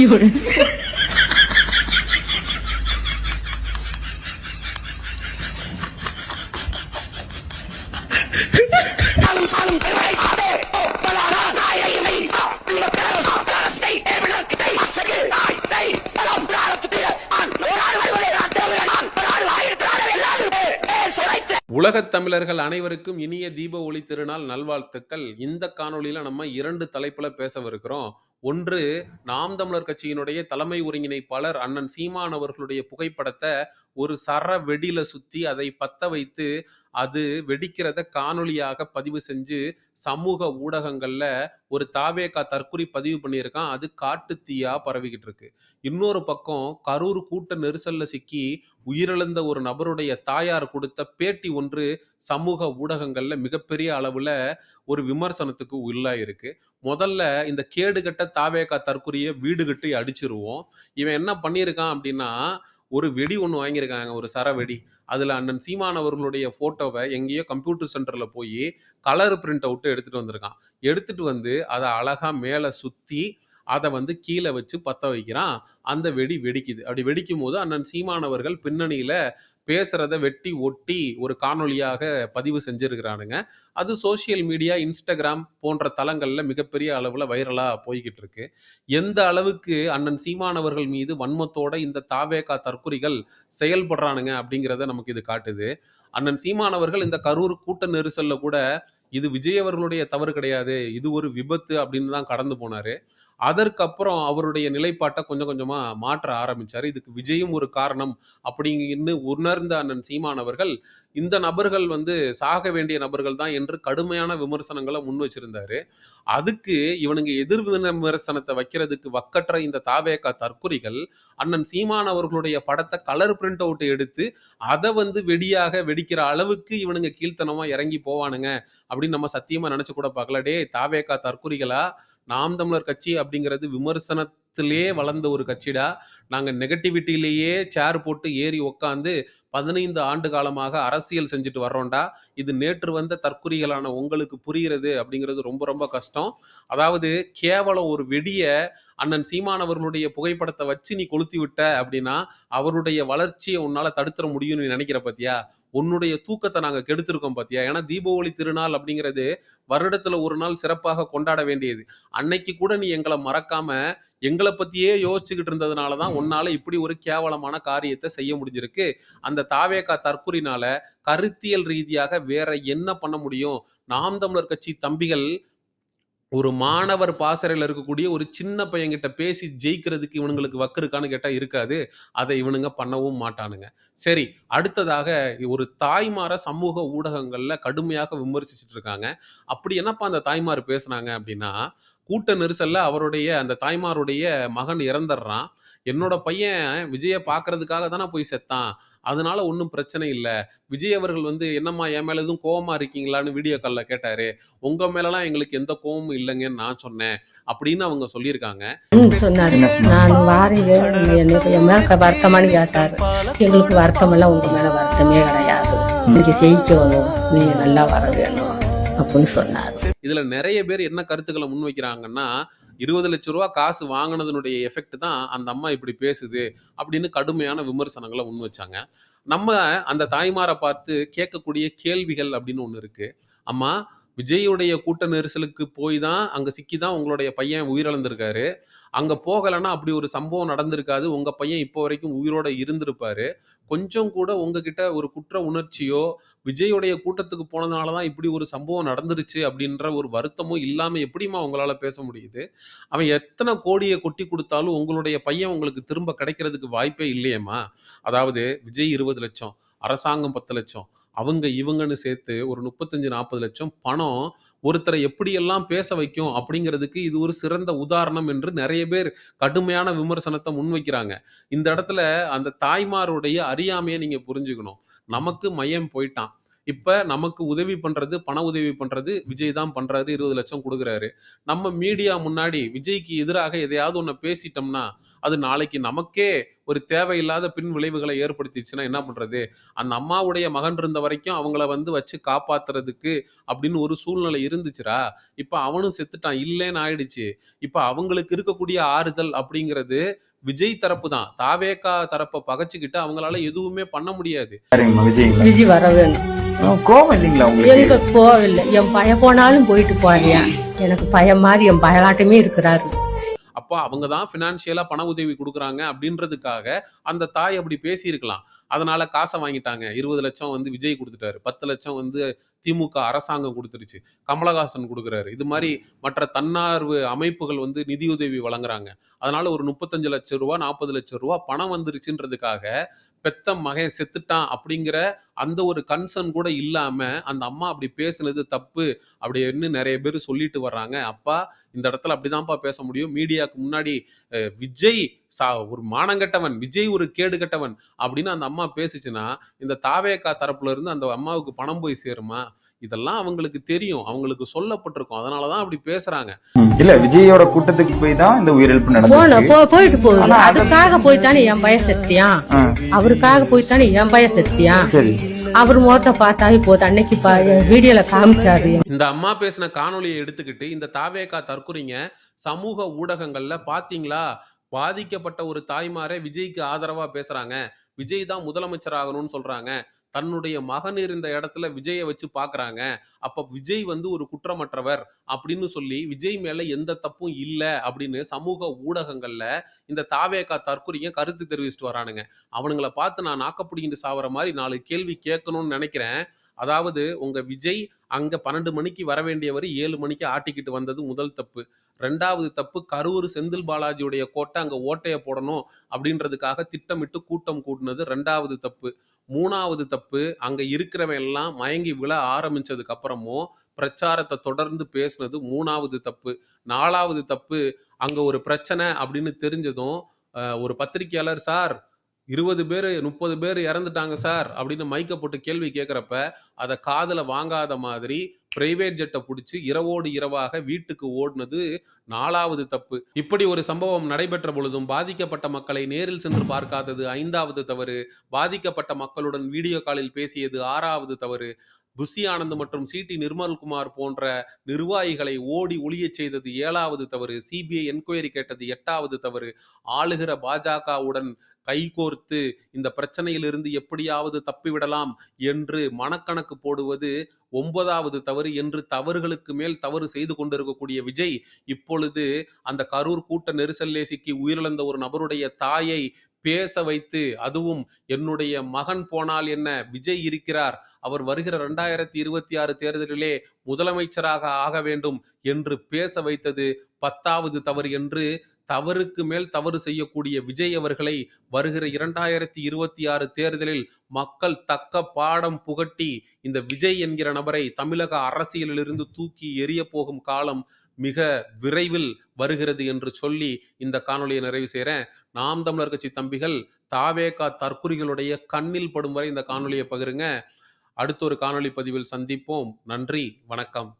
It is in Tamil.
有人。உலகத் தமிழர்கள் அனைவருக்கும் இனிய தீப ஒளி திருநாள் நல்வாழ்த்துக்கள் இந்த காணொளியில நம்ம இரண்டு தலைப்பில் பேசவிருக்கிறோம் ஒன்று நாம் தமிழர் கட்சியினுடைய தலைமை ஒருங்கிணைப்பாளர் அண்ணன் சீமான் அவர்களுடைய புகைப்படத்தை ஒரு சர வெடியில சுத்தி அதை பத்த வைத்து அது வெடிக்கிறத காணொளியாக பதிவு செஞ்சு சமூக ஊடகங்கள்ல ஒரு தாவேகா தற்கொலை பதிவு பண்ணியிருக்கான். அது காட்டு தீயா பரவிக்கிட்டு இருக்கு. இன்னொரு பக்கம் கரூர் கூட்ட நெரிசல்ல சிக்கி உயிரிழந்த ஒரு நபருடைய தாயார் கொடுத்த பேட்டி ஒன்று சமூக ஊடகங்கள்ல மிகப்பெரிய அளவுல ஒரு விமர்சனத்துக்கு உள்ளாயிருக்கு. முதல்ல இந்த கேடு கட்ட தாவேகா தற்குறிய வீடு கட்டி அடிச்சிருவோம். இவன் என்ன பண்ணியிருக்கான் அப்படின்னா ஒரு வெடி ஒன்று வாங்கியிருக்காங்க ஒரு சரவெடி அதில் அண்ணன் சீமான் அவர்களுடைய ஃபோட்டோவை எங்கேயோ கம்ப்யூட்டர் சென்டரில் போய் கலர் பிரிண்ட் அவுட்டு எடுத்துகிட்டு வந்திருக்கான். எடுத்துட்டு வந்து அதை அழகாக மேலே சுற்றி அதை வந்து கீழே வச்சு பற்ற வைக்கிறான். அந்த வெடி வெடிக்குது. அப்படி வெடிக்கும் போது அண்ணன் சீமானவர்கள் பின்னணியில் பேசுறத வெட்டி ஒட்டி ஒரு காணொலியாக பதிவு செஞ்சிருக்கிறானுங்க. அது சோஷியல் மீடியா இன்ஸ்டாகிராம் போன்ற தளங்களில் மிகப்பெரிய அளவில் வைரலாக போய்கிட்டு இருக்கு எந்த அளவுக்கு அண்ணன் சீமானவர்கள் மீது வன்மத்தோட இந்த தாவேகா தற்குறிகள் செயல்படுறானுங்க அப்படிங்கிறத நமக்கு இது காட்டுது. அண்ணன் சீமானவர்கள் இந்த கரூர் கூட்ட நெரிசல்ல கூட இது விஜய் அவர்களுடைய தவறு கிடையாது இது ஒரு விபத்து அப்படின்னு தான் கடந்து போனாரு. அதற்கப்புறம் அவருடைய நிலைப்பாட்டை கொஞ்சம் கொஞ்சமா மாற்ற ஆரம்பிச்சாரு. இதுக்கு விஜயும் ஒரு காரணம் அப்படின்னு உணர்ந்த அண்ணன் சீமான் அவர்கள் இந்த நபர்கள் வந்து சாக வேண்டிய நபர்கள் தான் என்று கடுமையான விமர்சனங்களை முன் வச்சிருந்தாரு. அதுக்கு இவனுங்க எதிர் விமர்சனத்தை வைக்கிறதுக்கு வக்கற்ற இந்த தாவேகா தற்குறிகள் அண்ணன் சீமான் அவர்களுடைய படத்தை கலர் பிரிண்ட் அவுட் எடுத்து அதை வந்து வெடியாக வெடிக்கிற அளவுக்கு இவனுங்க கீழ்த்தனமா இறங்கி போவானுங்க அப்படின்னு நம்ம சத்தியமா நினைச்சு கூட பார்க்கல. டே தாவேகா தற்குறிகளா நாம் தமிழர் கட்சி அப்படிங்கிறது விமர்சன விமர்சனத்திலே வளர்ந்த ஒரு கட்சிடா நாங்கள் நெகட்டிவிட்டியிலேயே சேர் போட்டு ஏறி உக்காந்து பதினைந்து ஆண்டு காலமாக அரசியல் செஞ்சுட்டு வர்றோம்டா. இது நேற்று வந்த தற்குறிகளான உங்களுக்கு புரிகிறது அப்படிங்கிறது ரொம்ப ரொம்ப கஷ்டம். அதாவது கேவலம் ஒரு வெடிய அண்ணன் சீமான் அவர்களுடைய புகைப்படத்தை வச்சு நீ கொளுத்தி விட்ட அப்படின்னா அவருடைய வளர்ச்சியை உன்னால தடுத்துற முடியும்னு நீ நினைக்கிற பாத்தியா? உன்னுடைய தூக்கத்தை நாங்கள் கெடுத்திருக்கோம் பாத்தியா? ஏன்னா தீபாவளி திருநாள் அப்படிங்கிறது வருடத்துல ஒரு நாள் சிறப்பாக கொண்டாட வேண்டியது. அன்னைக்கு கூட நீ எங்களை மறக்காம எங்களை பத்தியே யோசிச்சுக்கிட்டு இருந்ததுனால தான் உன்னால இப்படி ஒரு கேவலமான காரியத்தை செய்ய முடிஞ்சிருக்கு. அந்த தாவேகா தற்குறினால கருத்தியல் ரீதியாக வேற என்ன பண்ண முடியும்? நாம் தமிழர் கட்சி தம்பிகள் ஒரு மாணவர் பாசறையில் இருக்கக்கூடிய ஒரு சின்ன பையன்கிட்ட பேசி ஜெயிக்கிறதுக்கு இவனுங்களுக்கு வக்கு இருக்கான்னு கேட்டால் இருக்காது. அதை இவனுங்க பண்ணவும் மாட்டானுங்க. சரி அடுத்ததாக ஒரு தாய்மாரை சமூக ஊடகங்களில் கடுமையாக விமர்சிச்சுட்டு இருக்காங்க. அப்படி என்னப்பா அந்த தாய்மார் பேசுனாங்க அப்படின்னா கூட்ட நெரிசல்ல அவருடைய அந்த தாய்மாருடைய மகன் இறந்துடுறான் என்னோட பையன் விஜயை பார்க்கறதுக்காக தானே போய் செத்தான். அதனால ஒன்றும் பிரச்சனை இல்லை. விஜய் அவர்கள் வந்து என்னம்மா என் மேல எதுவும் கோவமா இருக்கீங்களான்னு வீடியோ காலில் கேட்டாரு. உங்க மேலலாம் எங்களுக்கு எந்த கோவமும் இல்லைங்கன்னு நான் சொன்னேன். அப்படின்னு அவங்க சொல்லியிருக்காங்க. சொன்னாரு? நான் வாரீங்க என் வருத்தமானு கேட்டாரு. எங்களுக்கு வருத்தமெல்லாம் உங்க மேல வருத்தமே கிடையாது. நீங்க ஜெயிக்கணும். நீங்க நல்லா வர வேணும் அப்படின்னு சொன்னார். இதுல நிறைய பேர் என்ன கருத்துக்களை முன்வைக்கிறாங்கன்னா இருபது லட்ச ரூபா காசு வாங்கினதனுடைய எஃபெக்ட் தான் அந்த அம்மா இப்படி பேசுது அப்படின்னு கடுமையான விமர்சனங்களை முன் வச்சாங்க நம்ம அந்த தாய்மாரை பார்த்து கேட்கக்கூடிய கேள்விகள் அப்படின்னு ஒன்று இருக்கு. அம்மா விஜயுடைய கூட்ட நெரிசலுக்கு போய் தான் அங்கே சிக்கி தான் உங்களுடைய பையன் உயிரிழந்திருக்காரு. அங்கே போகலைன்னா அப்படி ஒரு சம்பவம் நடந்திருக்காது. உங்கள் பையன் இப்போ வரைக்கும் உயிரோட இருந்திருப்பாரு. கொஞ்சம் கூட உங்ககிட்ட ஒரு குற்ற உணர்ச்சியோ விஜயுடைய கூட்டத்துக்கு போனதுனால தான் இப்படி ஒரு சம்பவம் நடந்துருச்சு அப்படின்ற ஒரு வருத்தமும் இல்லாமல் எப்படிம்மா உங்களால் பேச முடியுது? அவன் எத்தனை கோடியை கொட்டி கொடுத்தாலும் உங்களுடைய பையன் உங்களுக்கு திரும்ப கிடைக்கிறதுக்கு வாய்ப்பே இல்லையேம்மா. அதாவது விஜய் இருபது லட்சம் அரசாங்கம் பத்து லட்சம் அவங்க இவங்கன்னு சேர்த்து ஒரு முப்பத்தஞ்சு நாற்பது லட்சம் பணம் ஒருத்தரை எப்படியெல்லாம் பேச வைக்கும் அப்படிங்கிறதுக்கு இது ஒரு சிறந்த உதாரணம் என்று நிறைய பேர் கடுமையான விமர்சனத்தை முன்வைக்கிறாங்க. இந்த இடத்துல அந்த தாய்மாருடைய அறியாமையை நீங்கள் புரிஞ்சுக்கணும். நமக்கு மையம் போயிட்டான். இப்போ நமக்கு உதவி பண்ணுறது பண உதவி பண்ணுறது விஜய் தான் பண்றாரு இருபது லட்சம் கொடுக்குறாரு. நம்ம மீடியா முன்னாடி விஜய்க்கு எதிராக எதையாவது ஒன்று பேசிட்டோம்னா அது நாளைக்கு நமக்கே ஒரு தேவையில்லாத பின் விளைவுகளை ஏற்படுத்திச்சுன்னா என்ன பண்றது? அந்த அம்மாவுடைய மகன் இருந்த வரைக்கும் அவங்கள வந்து வச்சு காப்பாத்துறதுக்கு அப்படின்னு ஒரு சூழ்நிலை இருந்துச்சுரா? இப்போ அவனும் செத்துட்டான் இல்லைன்னு ஆயிடுச்சு. இப்போ அவங்களுக்கு இருக்கக்கூடிய ஆறுதல் அப்படிங்கிறது விஜய் தரப்பு தான். தாவேக்கா தரப்பை பகைச்சுக்கிட்டு அவங்களால எதுவுமே பண்ண முடியாது. விஜய் வர வேணும் கோவம் இல்லைங்களா எங்க உங்களுக்கு கோவில்ல என் பய போனாலும் போயிட்டு போறியா? எனக்கு பயம் மாதிரி என் பயலாட்டமே இருக்கிறாரு. அப்போ அவங்க தான் ஃபினான்ஷியலாக பண உதவி கொடுக்குறாங்க அப்படின்றதுக்காக அந்த தாய் அப்படி பேசியிருக்கலாம். அதனால காசை வாங்கிட்டாங்க. இருபது லட்சம் வந்து விஜய் கொடுத்துட்டாரு. பத்து லட்சம் வந்து திமுக அரசாங்கம் கொடுத்துருச்சு. கமலஹாசன் கொடுக்குறாரு. இது மாதிரி மற்ற தன்னார்வ அமைப்புகள் வந்து நிதியுதவி வழங்குறாங்க. அதனால ஒரு முப்பத்தஞ்சு லட்சம் ரூபா நாற்பது லட்சம் ரூபா பணம் வந்துருச்சுன்றதுக்காக பெத்த மகன் செத்துட்டான் அப்படிங்கிற அந்த ஒரு கன்சர்ன் கூட இல்லாம அந்த அம்மா அப்படி பேசுனது தப்பு அப்படின்னு நிறைய பேர் சொல்லிட்டு வர்றாங்க. அப்பா இந்த இடத்துல அப்படிதான்ப்பா பேச முடியும். மீடியாவுக்கு முன்னாடி விஜய் சா ஒரு மானங்கெட்டவன் விஜய் ஒரு கேடு கெட்டவன் அப்படின்னு அந்த அம்மா பேசுச்சுன்னா இந்த தாவேக்கா தரப்புல இருந்து அந்த அம்மாவுக்கு பணம் போய் சேருமா? இதெல்லாம் அவங்களுக்கு தெரியும். அவங்களுக்கு சொல்லப்பட்டிருக்கும். அதனாலதான் அப்படி பேசுறாங்க. இல்ல விஜயோட கூட்டத்துக்கு போய் தான் இந்த உயிரிழப்பு போ போயிட்டு போகுது அதுக்காக போய் தானே என் பய செத்தியான் ஆ, அவருக்காக போய் தானே என் பய செத்தியான் சரி. அவர் முகத்தை பார்த்தாவே போதும். அன்னைக்கு வீடியோல காமிச்சாரு. இந்த அம்மா பேசின காணொளியை எடுத்துக்கிட்டு இந்த தாவேக்கா தற்குறிங்க சமூக ஊடகங்கள்ல பாத்தீங்களா? பாதிக்கப்பட்ட ஒரு தாய்மாரே விஜய்க்கு ஆதரவா பேசுறாங்க. விஜய் தான் முதலமைச்சர் ஆகணும்னு சொல்றாங்க. தன்னுடைய மகன் இருந்த இடத்துல விஜயை வச்சு பாக்குறாங்க. அப்ப விஜய் வந்து ஒரு குற்றமற்றவர் அப்படின்னு சொல்லி விஜய் மேல எந்த தப்பும் இல்லை அப்படின்னு சமூக ஊடகங்கள்ல இந்த தாவேகா தற்குறிங்க கருத்து தெரிவிச்சுட்டு வரானுங்க. அவனுங்களை பார்த்து நான் நாக்கப்பிடிக்கிட்டு சாவற மாதிரி நாலு கேள்வி கேட்கணும்னு நினைக்கிறேன். அதாவது உங்க விஜய் அங்க பன்னெண்டு மணிக்கு வர வேண்டியவர் ஏழு மணிக்கு ஆட்டிக்கிட்டு வந்தது முதல் தப்பு. ரெண்டாவது தப்பு கரூர் செந்தில் பாலாஜியுடைய கோட்டை அங்க ஓட்டைய போடணும் அப்படின்றதுக்காக திட்டமிட்டு கூட்டம் கூட்டினது ரெண்டாவது தப்பு. மூணாவது தப்பு அங்க இருக்கிறவன் எல்லாம் மயங்கி விழ ஆரம்பிச்சதுக்கு அப்புறமும் பிரச்சாரத்தை தொடர்ந்து பேசுனது மூணாவது தப்பு. நாலாவது தப்பு அங்க ஒரு பிரச்சனை அப்படின்னு தெரிஞ்சதும் ஒரு பத்திரிக்கையாளர் சார் இருபது பேர் முப்பது பேர் இறந்துட்டாங்க சார் அப்படின்னு மைக்க போட்டு கேள்வி கேட்குறப்ப அதை காதுல வாங்காத மாதிரி பிரைவேட் ஜெட்டை பிடிச்சி இரவோடு இரவாக வீட்டுக்கு ஓடுனது நாலாவது தப்பு. இப்படி ஒரு சம்பவம் நடைபெற்ற பொழுதும் பாதிக்கப்பட்ட மக்களை நேரில் சென்று பார்க்காதது ஐந்தாவது தவறு. பாதிக்கப்பட்ட மக்களுடன் வீடியோ காலில் பேசியது ஆறாவது தவறு. புஷி ஆனந்த் மற்றும் சிடி நிர்மல்குமார் போன்ற நிர்வாகிகளை ஓடி ஒளியச் செய்தது ஏழாவது தவறு. சிபிஐ என்கொயரி கேட்டது எட்டாவது தவறு. ஆளுகிற பாஜகவுடன் கைகோர்த்து இந்த பிரச்சனையிலிருந்து எப்படியாவது தப்பிவிடலாம் என்று மனக்கணக்கு போடுவது ஒன்பதாவது தவறு என்று தவறுகளுக்கு மேல் தவறு செய்து கொண்டிருக்கக்கூடிய விஜய் இப்பொழுது அந்த கரூர் கூட்ட நெரிசல்லே சிக்கி உயிரிழந்த ஒரு நபருடைய தாயை பேச வைத்து அதுவும் என்னுடைய மகன் போனால் என்ன? விஜய் இருக்கிறார். அவர் வருகிற ரெண்டாயிரத்தி இருபத்தி ஆறு தேர்தலிலே முதலமைச்சராக ஆக வேண்டும் என்று பேச வைத்தது பத்தாவது தவறு என்று தவறுக்கு மேல் தவறு செய்யக்கூடிய விஜய் அவர்களை வருகிற இரண்டாயிரத்தி இருபத்தி ஆறு தேர்தலில் மக்கள் தக்க பாடம் புகட்டி இந்த விஜய் என்கிற நபரை தமிழக அரசியலிலிருந்து தூக்கி எரிய போகும் காலம் மிக விரைவில் வருகிறது என்று சொல்லி இந்த காணொலியை நிறைவு செய்கிறேன் நாம் தமிழர் கட்சி தம்பிகள் தாவேகா தற்குறிகளுடைய கண்ணில் படும் வரை இந்த காணொலியை பகிருங்க. அடுத்த ஒரு காணொலி பதிவில் சந்திப்போம். நன்றி வணக்கம்.